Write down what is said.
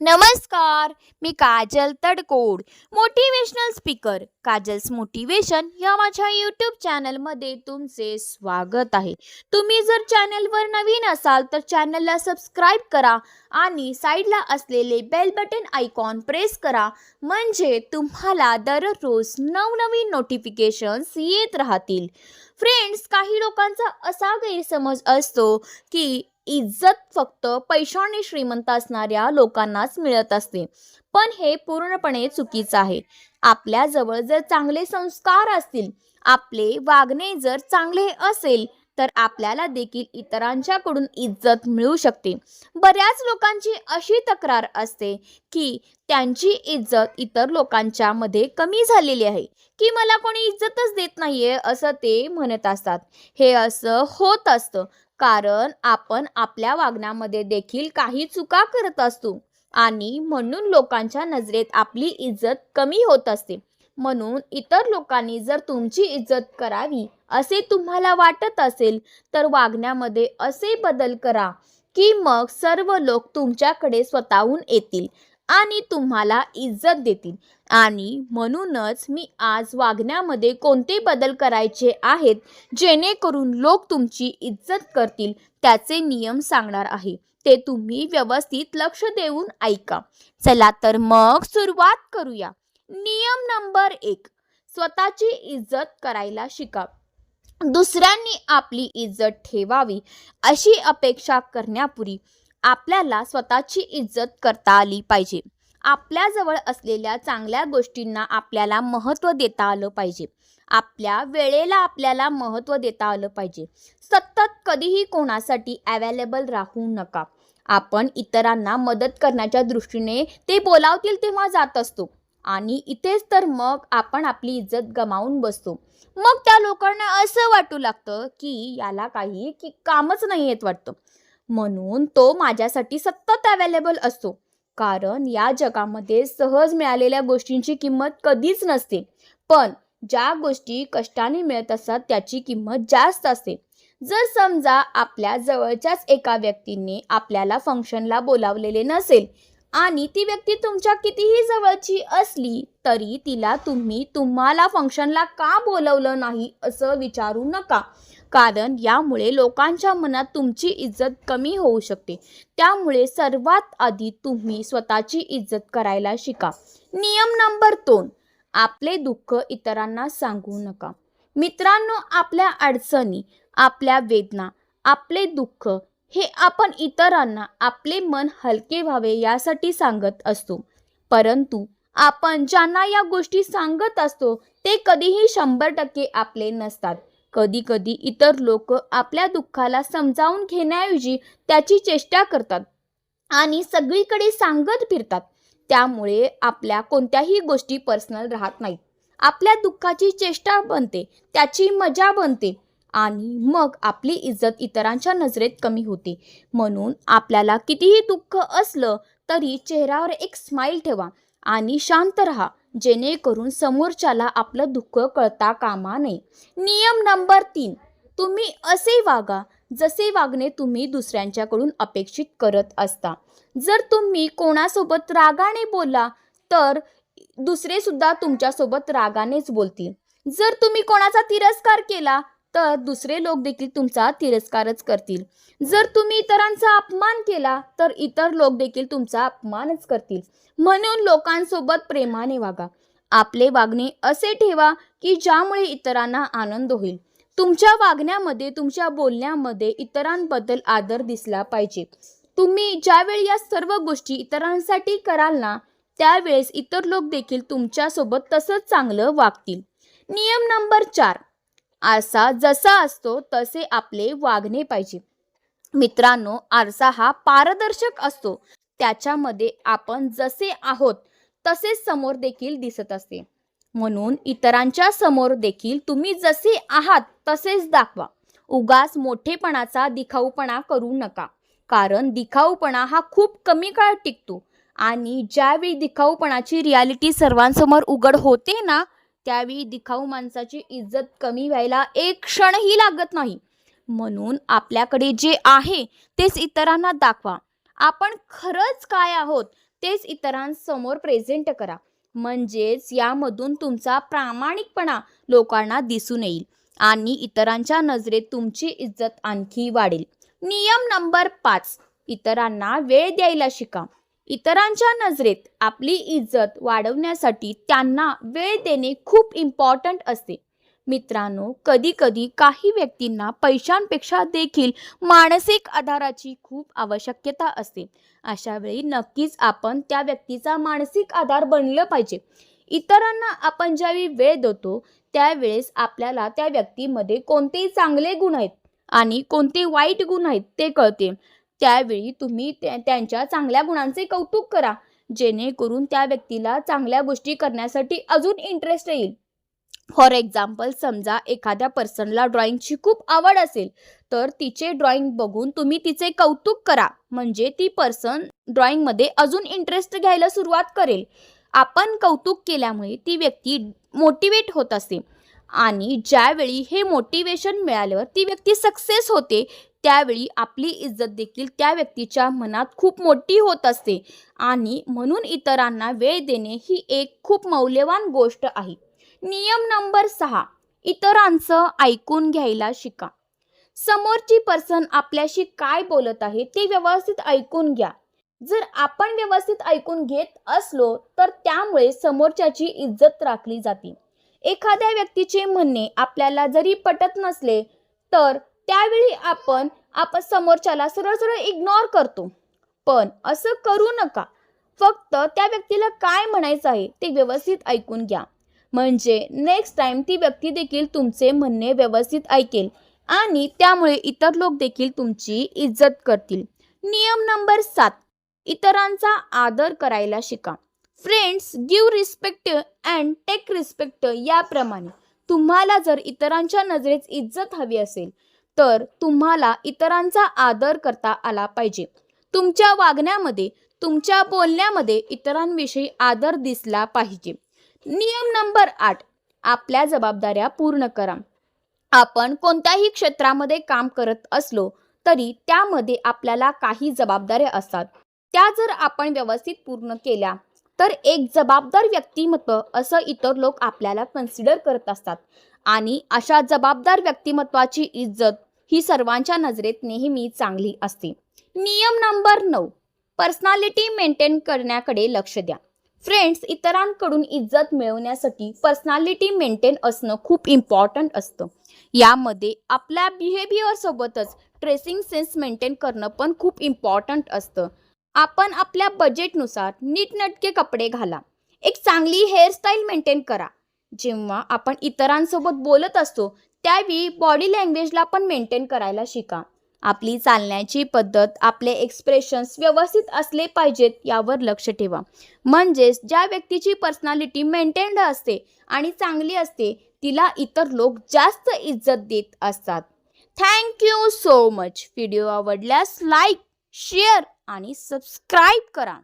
नमस्कार मी Kajal Tadkod motivational speaker Kajal's motivation या माझ्या यूट्यूब चॅनलमध्ये तुमचे स्वागत आहे. तुम्ही जर चॅनलवर नवीन असाल तर चॅनलला सबस्क्राईब करा आणि साईडला असलेले बेल बटन आयकॉन प्रेस करा. म्हणजे तुम्हाला दररोज नवनवीन नोटिफिकेशन्स येत राहतील. फ्रेंड्स काही लोकांचा असा गैरसमज असतो की इज्जत फक्त पैशाने श्रीमंत असणाऱ्या लोकांनाच मिळत असते. पण हे पूर्णपणे चुकीचं आहे. आपल्याजवळ जर चांगले संस्कार असतील आपले वागणे जर चांगले असेल तर आपल्याला देखील इतरांच्याकडून इज्जत मिळू शकते. बऱ्याच लोकांची अशी तक्रार असते की त्यांची इज्जत इतर लोकांच्या मध्ये कमी झालेली आहे. की मला कोणी इज्जतच देत नाहीये असं ते म्हणत असतात. हे असं होत असतं. कारण आपण आपल्या वागण्यामध्ये देखील काही चुका करत असतो. आणि म्हणून लोकांच्या नजरेत आपली इज्जत कमी होत असते. म्हणून इतर लोकांनी जर तुमची इज्जत करावी असे तुम्हाला वाटत असेल तर वागण्यामध्ये असे बदल करा की मग सर्व लोक तुमच्याकडे स्वतःहून येतील. आणि तुम्हाला इज्जत देतील. आणि म्हणूनच मी आज वागण्यामध्ये कोणते बदल करायचे आहेत जेणेकरून लोक तुमची इज्जत करतील त्याचे नियम सांगणार आहे. ते तुम्ही व्यवस्थित लक्ष देऊन ऐका. चला तर मग सुरुवात करूया. नियम नंबर एक. स्वतःची इज्जत करायला शिका. दुसऱ्यांनी आपली इज्जत ठेवावी अशी अपेक्षा करण्यापूर्वी आपल्याला स्वतःची इज्जत करता आली पाहिजे. आपल्याजवळ असलेल्या चांगल्या गोष्टींना आपल्याला महत्त्व देता आलं पाहिजे. आपल्या वेळेला आपल्याला महत्त्व देता आलं पाहिजे. सतत कधीही कोणासाठी अवेलेबल राहू नका. आपण इतरांना मदत करण्याच्या दृष्टीने ते बोलावतील तेव्हा जात असतो. आणि इथेच तर मग आपण आपली इज्जत गमावून बसतो. मग त्या लोकांना असं वाटू लागतं की याला काही की कामच नाही येत वाटतं. म्हणून तो माझ्यासाठी सतत अवेलेबल असतो. कारण या जगामध्ये सहज मिळालेल्या गोष्टींची किंमत कधीच नसते. पण ज्या गोष्टी कष्टाने मिळत असतात त्याची किंमत जास्त असते. जर समजा आपल्या जवळच्याच एका व्यक्तीने आपल्याला फंक्शनला बोलावलेले नसेल आणि ती व्यक्ती तुमच्या कितीही जवळची असली तरी तिला तुम्ही तुम्हाला फंक्शनला का बोलवलं नाही असं विचारू नका. कारण यामुळे लोकांच्या मनात तुमची इज्जत कमी होऊ शकते. त्यामुळे सर्वात आधी तुम्ही स्वतःची इज्जत करायला शिका. नियम नंबर दोन आपले दुःख इतरांना सांगू नका. मित्रांनो आपल्या अडचणी आपल्या वेदना आपले दुःख हे आपण इतरांना आपले मन हलके व्हावे यासाठी सांगत असतो. परंतु आपण ज्यांना या गोष्टी सांगत असतो ते कधीही शंभर टक्के आपले नसतात. कधी कधी इतर लोक आपल्या दुःखाला समजावून घेण्याऐवजी त्याची चेष्टा करतात आणि सगळीकडे सांगत फिरतात. त्यामुळे आपल्या कोणत्याही गोष्टी पर्सनल राहत नाहीत. आपल्या दुःखाची चेष्टा बनते त्याची मजा बनते आणि मग आपली इज्जत इतरांच्या नजरेत कमी होते. म्हणून आपल्याला कितीही दुःख असलं तरी चेहऱ्यावर एक स्माईल ठेवा. आणि शांत राहा जेणेकरून समोरच्याला आपलं दुःख कळता कामा नये. नियम नंबर तीन. तुम्ही असे वागा जसे वागणे तुम्ही दुसऱ्यांच्याकडून अपेक्षित करत असता. जर तुम्ही कोणासोबत रागाने बोला तर दुसरे सुद्धा तुमच्यासोबत रागानेच बोलतील. जर तुम्ही कोणाचा तिरस्कार केला तर दुसरे लोक देखील तुमचा तिरस्कारच करतील. जर तुम्ही इतरांचा अपमान केला तर इतर लोक देखील तुमचा अपमानच करतील. म्हणून लोकांसोबत प्रेमाने वागा. आपले वागणे असे ठेवा की ज्यामुळे इतरांना आनंद होईल. तुमच्या वागण्यामध्ये तुमच्या बोलण्यामध्ये इतरांबद्दल आदर दिसला पाहिजे. तुम्ही ज्यावेळी या सर्व गोष्टी इतरांसाठी कराल ना त्यावेळेस इतर लोक देखील तुमच्यासोबत तसंच चांगलं वागतील. नियम नंबर चार. आरसा जसा असतो तसे आपले वागणे पाहिजे. मित्रांनो आरसा हा पारदर्शक असतो. त्याच्यामध्ये आपण जसे आहोत तसेच समोर देखील दिसत असते. म्हणून इतरांच्या समोर देखील तुम्ही जसे आहात तसेच दाखवा. उगाच मोठेपणाचा दिखाऊपणा करू नका. कारण दिखाऊपणा हा खूप कमी काळ टिकतो. आणि ज्यावेळी दिखाऊपणाची रियालिटी सर्वांसमोर उघड होते ना त्यावेळी दिखाऊ माणसाची इज्जत कमी व्हायला एक क्षणही लागत नाही. म्हणून आपल्याकडे जे आहे तेच इतरांना दाखवा. आपण खरंच काय आहोत तेच इतरांसमोर प्रेझेंट करा. म्हणजेच यामधून तुमचा प्रामाणिकपणा लोकांना दिसून येईल आणि इतरांच्या नजरेत तुमची इज्जत आणखी वाढेल. नियम नंबर पाच इतरांना वेळ द्यायला शिका. इतरांच्या नजरेत आपली इज्जत वाढवण्यासाठी त्यांना वेळ देणे खूप इम्पॉर्टंट असते. मित्रांनो कधी कधी काही व्यक्तींना पैशांपेक्षा देखील मानसिक आधाराची खूप आवश्यकता असते. अशा वेळी नक्कीच आपण त्या व्यक्तीचा मानसिक आधार बनलं पाहिजे. इतरांना आपण ज्यावेळी वेळ देतो त्यावेळेस आपल्याला त्या व्यक्तीमध्ये कोणते चांगले गुण आहेत आणि कोणते वाईट गुण आहेत ते कळते. त्यावेळी तुम्ही त्यांच्या चांगल्या गुणांचे कौतुक करा. जेणेकरून त्या व्यक्तीला चांगल्या गोष्टी करण्यासाठी अजून इंटरेस्ट येईल. फॉर एक्झाम्पल समजा एखाद्या पर्सनला ड्रॉइंगची खूप आवड असेल तर तिचे ड्रॉइंग बघून तुम्ही तिचे कौतुक करा. म्हणजे ती पर्सन ड्रॉइंगमध्ये अजून इंटरेस्ट घ्यायला सुरुवात करेल. आपण कौतुक केल्यामुळे ती व्यक्ती मोटिवेट होत असते आणि ज्यावेळी हे मोटिवेशन मिळाल्यावर ती व्यक्ती सक्सेस होते त्यावेळी आपली इज्जत देखील त्या व्यक्तीच्या मनात खूप मोठी होत असते. आणि म्हणून इतरांना वेळ देणे ही एक खूप मौल्यवान गोष्ट आहे. नियम नंबर सहा. इतरांचं ऐकून घ्यायला शिका. समोरची पर्सन आपल्याशी काय बोलत आहे ते व्यवस्थित ऐकून घ्या. जर आपण व्यवस्थित ऐकून घेत असलो तर त्यामुळे समोरच्याची इज्जत राखली जाते. एखाद्या व्यक्तीचे म्हणणे आपल्याला जरी पटत नसले तर त्यावेळी आपण आपण समोरच्याला सरळ सरळ इग्नोर करतो. पण असं करू नका. फक्त त्या व्यक्तीला काय म्हणायचं आहे ते व्यवस्थित ऐकून घ्या. म्हणजे नेक्स्ट टाइम ती व्यक्ती देखील तुमचे म्हणणे व्यवस्थित ऐकेल आणि त्यामुळे इतर लोक देखील तुमची इज्जत करतील. नियम नंबर सात. इतरांचा आदर करायला शिका. Friends give respect and take respect याप्रमाणे. तुम्हाला जर इतरांच्या नजरेत इज्जत हवी असेल तर तुम्हाला इतरांचा आदर करता आला पाहिजे. तुमच्या वागण्यामध्ये तुमच्या बोलण्यामध्ये इतरांविषयी आदर दिसला पाहिजे. नियम नंबर आठ. आपल्या जबाबदाऱ्या पूर्ण करा. आपण कोणत्याही क्षेत्रामध्ये काम करत असलो तरी त्यामध्ये आपल्याला काही जबाबदाऱ्या असतात. त्या जर आपण व्यवस्थित पूर्ण केल्या तर एक जबाबदार व्यक्तिमत्व असं इतर लोक आपल्याला कन्सिडर करत असतात. आणि अशा जबाबदार व्यक्तिमत्वाची इज्जत ही सर्वांच्या नजरेत नेहमी चांगली असते. नियम नंबर नऊ. पर्सनॅलिटी मेंटेन करण्याकडे लक्ष द्या. फ्रेंड्स इतरांकडून इज्जत मिळवण्यासाठी पर्सनॅलिटी मेंटेन असणं खूप इम्पॉर्टंट असतं. यामध्ये आपल्या बिहेवियर सोबतच ड्रेसिंग सेन्स मेंटेन करणं पण खूप इम्पॉर्टंट असतं. आपण आपल्या बजेटनुसार नीटनटके कपडे घाला. एक चांगली हेअरस्टाईल मेंटेन करा. जेव्हा आपण इतरांसोबत बोलत असतो त्यावेळी बॉडी लँग्वेजला पण मेंटेन करायला शिका. आपली चालण्याची पद्धत आपले एक्सप्रेशन्स व्यवस्थित असले पाहिजेत यावर लक्ष ठेवा. म्हणजेच ज्या व्यक्तीची पर्सनॅलिटी मेंटेन्ड असते आणि चांगली असते तिला इतर लोक जास्त इज्जत देत असतात. Thank you so much video आवडल्यास लाईक शेअर आणि सबस्क्राईब करा.